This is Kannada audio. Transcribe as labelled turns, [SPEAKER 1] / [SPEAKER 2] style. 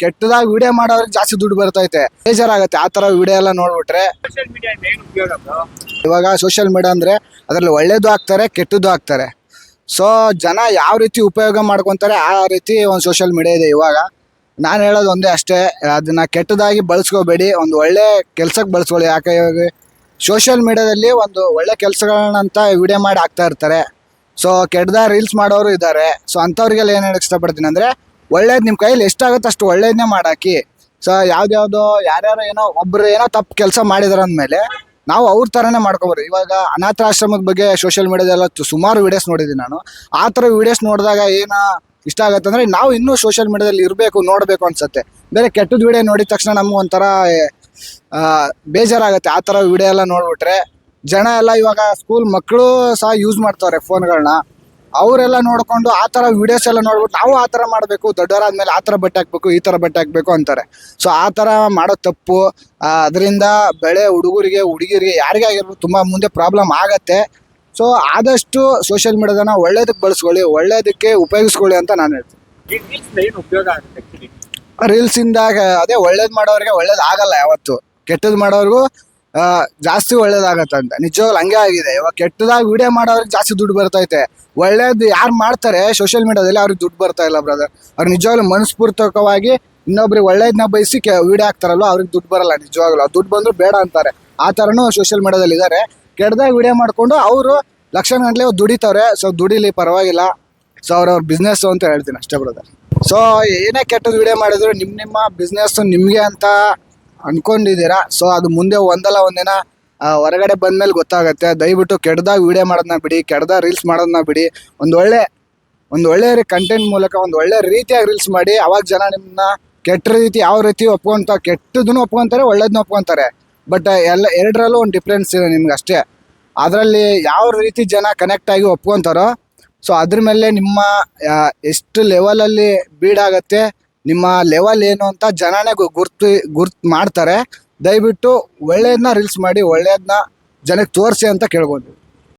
[SPEAKER 1] ಕೆಟ್ಟದಾಗಿ ವಿಡಿಯೋ ಮಾಡೋರಿಗೆ ಜಾಸ್ತಿ ದುಡ್ಡು ಬರ್ತೈತೆ. ಬೇಜಾರಾಗತ್ತೆ. ಆ ತರ ವಿಡಿಯೋ ಎಲ್ಲ ನೋಡ್ಬಿಟ್ರೆ ಇವಾಗ ಸೋಷಿಯಲ್ ಮೀಡಿಯಾ ಅಂದ್ರೆ ಅದರಲ್ಲಿ ಒಳ್ಳೇದು ಹಾಕ್ತಾರೆ ಕೆಟ್ಟದ್ದು ಹಾಕ್ತಾರೆ ಸೊ ಜನ ಯಾವ ರೀತಿ ಉಪಯೋಗ ಮಾಡ್ಕೊತಾರೆ ಆ ರೀತಿ ಒಂದು ಸೋಷಿಯಲ್ ಮೀಡಿಯಾ ಇದೆ ಇವಾಗ. ನಾನು ಹೇಳೋದು ಒಂದೇ ಅಷ್ಟೇ ಅದನ್ನ ಕೆಟ್ಟದಾಗಿ ಬಳಸ್ಕೋಬೇಡಿ. ಒಂದು ಒಳ್ಳೆ ಕೆಲ್ಸಕ್ಕೆ ಬಳಸ್ಕೊಳ್ಳಿ. ಯಾಕೆ ಇವಾಗ ಸೋಷಿಯಲ್ ಮೀಡಿಯಾದಲ್ಲಿ ಒಂದು ಒಳ್ಳೆ ಕೆಲಸಗಳನ್ನಂತ ವಿಡಿಯೋ ಮಾಡಿ ಹಾಕ್ತಾ ಇರ್ತಾರೆ. ಸೊ ಕೆಟ್ಟದ ರೀಲ್ಸ್ ಮಾಡೋರು ಇದ್ದಾರೆ. ಸೊ ಅಂಥವ್ರಿಗೆಲ್ಲ ಏನು ಹೇಳಕ್ ಇಷ್ಟಪಡ್ತೀನಿ ಅಂದರೆ ಒಳ್ಳೇದು ನಿಮ್ಮ ಕೈಯಲ್ಲಿ ಎಷ್ಟಾಗುತ್ತೆ ಅಷ್ಟು ಒಳ್ಳೇದನ್ನೇ ಮಾಡಾಕಿ. ಸೊ ಯಾವ್ದ್ಯಾವ್ದೋ ಯಾರ್ಯಾರೋ ಏನೋ ಒಬ್ರು ಏನೋ ತಪ್ಪು ಕೆಲಸ ಮಾಡಿದಾರೆ ಅಂದಮೇಲೆ ನಾವು ಅವ್ರ ಥರನೇ ಮಾಡ್ಕೊಬೋದು. ಇವಾಗ ಅನಾಥಾಶ್ರಮದ ಬಗ್ಗೆ ಸೋಷಿಯಲ್ ಮೀಡಿಯಾದೆಲ್ಲ ಸುಮಾರು ವೀಡಿಯೋಸ್ ನೋಡಿದ್ದೀನಿ ನಾನು. ಆ ಥರ ವಿಡಿಯೋಸ್ ನೋಡಿದಾಗ ಏನು ಇಷ್ಟ ಆಗುತ್ತೆ ಅಂದರೆ ನಾವು ಇನ್ನೂ ಸೋಷಿಯಲ್ ಮೀಡಿಯಾದಲ್ಲಿ ಇರಬೇಕು, ನೋಡಬೇಕು ಅನ್ಸುತ್ತೆ. ಬೇರೆ ಕೆಟ್ಟದ ವಿಡಿಯೋ ನೋಡಿದ ತಕ್ಷಣ ನಮ್ಗೆ ಒಂಥರ ಬೇಜಾರಾಗುತ್ತೆ. ಆ ಥರ ವಿಡಿಯೋ ಎಲ್ಲ ನೋಡ್ಬಿಟ್ರೆ ಜನ ಎಲ್ಲ ಇವಾಗ ಸ್ಕೂಲ್ ಮಕ್ಕಳು ಸಹ ಯೂಸ್ ಮಾಡ್ತಾರೆ ಫೋನ್ಗಳನ್ನ ಅವರೆಲ್ಲ ನೋಡಿಕೊಂಡು ಆ ಥರ ವಿಡಿಯೋಸ್ ಎಲ್ಲ ನೋಡ್ಬಿಟ್ಟು ನಾವು ಆ ಥರ ಮಾಡಬೇಕು ದೊಡ್ಡವರಾದ್ಮೇಲೆ ಆ ಥರ ಬಟ್ಟೆ ಹಾಕ್ಬೇಕು ಈ ಥರ ಬಟ್ಟೆ ಹಾಕ್ಬೇಕು ಅಂತಾರೆ. ಸೊ ಆ ಥರ ಮಾಡೋ ತಪ್ಪು. ಅದರಿಂದ ಬೆಳೆ ಹುಡುಗರಿಗೆ ಹುಡುಗಿರಿಗೆ ಯಾರಿಗೇ ಆಗಿರ್ಬೋದು ತುಂಬ ಮುಂದೆ ಪ್ರಾಬ್ಲಮ್ ಆಗತ್ತೆ. ಸೊ ಆದಷ್ಟು ಸೋಷಿಯಲ್ ಮೀಡಿಯಾದನ್ನ ಒಳ್ಳೇದಕ್ಕೆ ಬಳಸ್ಕೊಳ್ಳಿ ಒಳ್ಳೇದಕ್ಕೆ ಉಪಯೋಗಿಸ್ಕೊಳ್ಳಿ ಅಂತ ನಾನು ಹೇಳ್ತೀನಿ.
[SPEAKER 2] ಏನು ಉಪಯೋಗ ಆಗುತ್ತೆ?
[SPEAKER 1] ರೀಲ್ಸಿಂದ ಅದೇ ಒಳ್ಳೇದು ಮಾಡೋರಿಗೆ ಒಳ್ಳೇದು ಆಗಲ್ಲ ಯಾವತ್ತು. ಕೆಟ್ಟದ್ದು ಮಾಡೋರ್ಗು ಜಾಸ್ತಿ ಒಳ್ಳೇದಾಗತ್ತೆ ಅಂತ ನಿಜವಾಗ್ಲೂ ಹಂಗೆ ಆಗಿದೆ. ಇವಾಗ ಕೆಟ್ಟದಾಗಿ ವಿಡಿಯೋ ಮಾಡೋರಿಗೆ ಜಾಸ್ತಿ ದುಡ್ಡು ಬರ್ತೈತೆ. ಒಳ್ಳೇದು ಯಾರು ಮಾಡ್ತಾರೆ ಸೋಷಿಯಲ್ ಮೀಡಿಯಾದಲ್ಲಿ ಅವ್ರಿಗೆ ದುಡ್ಡು ಬರ್ತಾ ಇಲ್ಲ ಬ್ರದರ್ ಅವ್ರು ನಿಜವಾಗ್ಲೂ ಮನಸ್ಫೂರ್ತಕವಾಗಿ ಇನ್ನೊಬ್ರಿಗೆ ಒಳ್ಳೇದನ್ನ ಬಯಸಿ ಕೆ ವಿಡಿಯೋ ಹಾಕ್ತಾರಲ್ವ ಅವ್ರಿಗೆ ದುಡ್ಡು ಬರಲ್ಲ ನಿಜವಾಗ್ಲೂ. ದುಡ್ಡು ಬಂದ್ರು ಬೇಡ ಅಂತಾರೆ. ಆ ಥರನೂ ಸೋಷಿಯಲ್ ಮೀಡಿಯಾದಲ್ಲಿ ಇದ್ದಾರೆ ಕೆಟ್ಟದಾಗಿ ವಿಡಿಯೋ ಮಾಡ್ಕೊಂಡು ಅವರು ಲಕ್ಷಗಟ್ಟಲೆ ಗಂಟ್ಲೆ ದುಡಿತವ್ರೆ ಸೊ ದುಡಿಲಿ ಪರವಾಗಿಲ್ಲ. ಸೊ ಅವ್ರವ್ರ ಬಿಸ್ನೆಸ್ ಅಂತ ಹೇಳ್ತೀನಿ ಅಷ್ಟೇ ಬ್ರದರ್ ಸೊ ಏನೇ ಕೆಟ್ಟದ್ದು ವಿಡಿಯೋ ಮಾಡಿದ್ರು ನಿಮ್ಮ ನಿಮ್ಮ ಬಿಸ್ನೆಸ್ಸು ನಿಮಗೆ ಅಂತ ಅನ್ಕೊಂಡಿದ್ದೀರಾ? ಸೊ ಅದು ಮುಂದೆ ಒಂದಲ್ಲ ಒಂದಿನ ಹೊರಗಡೆ ಬಂದ್ಮೇಲೆ ಗೊತ್ತಾಗುತ್ತೆ. ದಯವಿಟ್ಟು ಕೆಡ್ದಾಗ ವಿಡಿಯೋ ಮಾಡೋದನ್ನ ಬಿಡಿ, ಕೆಡ್ದಾಗ ರೀಲ್ಸ್ ಮಾಡೋದನ್ನ ಬಿಡಿ. ಒಂದು ಒಳ್ಳೆ ಒಂದು ಒಳ್ಳೆ ಕಂಟೆಂಟ್ ಮೂಲಕ, ಒಂದು ಒಳ್ಳೆ ರೀತಿಯಾಗಿ ರೀಲ್ಸ್ ಮಾಡಿ. ಅವಾಗ ಜನ ನಿಮ್ಮನ್ನ ಕೆಟ್ಟ ರೀತಿ, ಯಾವ ರೀತಿ ಒಪ್ಕೊಂತ, ಕೆಟ್ಟದನ್ನು ಒಪ್ಕೊಂತಾರೆ, ಒಳ್ಳೇದನ್ನ ಒಪ್ಕೊಂತಾರೆ. ಬಟ್ ಎಲ್ಲ, ಎರಡರಲ್ಲೂ ಒಂದು ಡಿಫ್ರೆನ್ಸ್ ಇದೆ ನಿಮ್ಗೆ ಅಷ್ಟೇ. ಅದರಲ್ಲಿ ಯಾವ ರೀತಿ ಜನ ಕನೆಕ್ಟ್ ಆಗಿ ಒಪ್ಕೊಂತಾರೋ ಸೊ ಅದ್ರ ಮೇಲೆ ನಿಮ್ಮ ಎಷ್ಟು ಲೆವೆಲಲ್ಲಿ ಬೀಡಾಗತ್ತೆ ನಿಮ್ಮ ಲೆವೆಲ್ ಏನು ಅಂತ ಜನನೇ ಗುರ್ತು ಗುರ್ತು ಮಾಡ್ತಾರೆ. ದಯವಿಟ್ಟು ಒಳ್ಳೆಯದನ್ನ ರೀಲ್ಸ್ ಮಾಡಿ ಒಳ್ಳೆಯದನ್ನ ಜನಕ್ಕೆ ತೋರಿಸಿ ಅಂತ ಕೇಳ್ಬೋದು.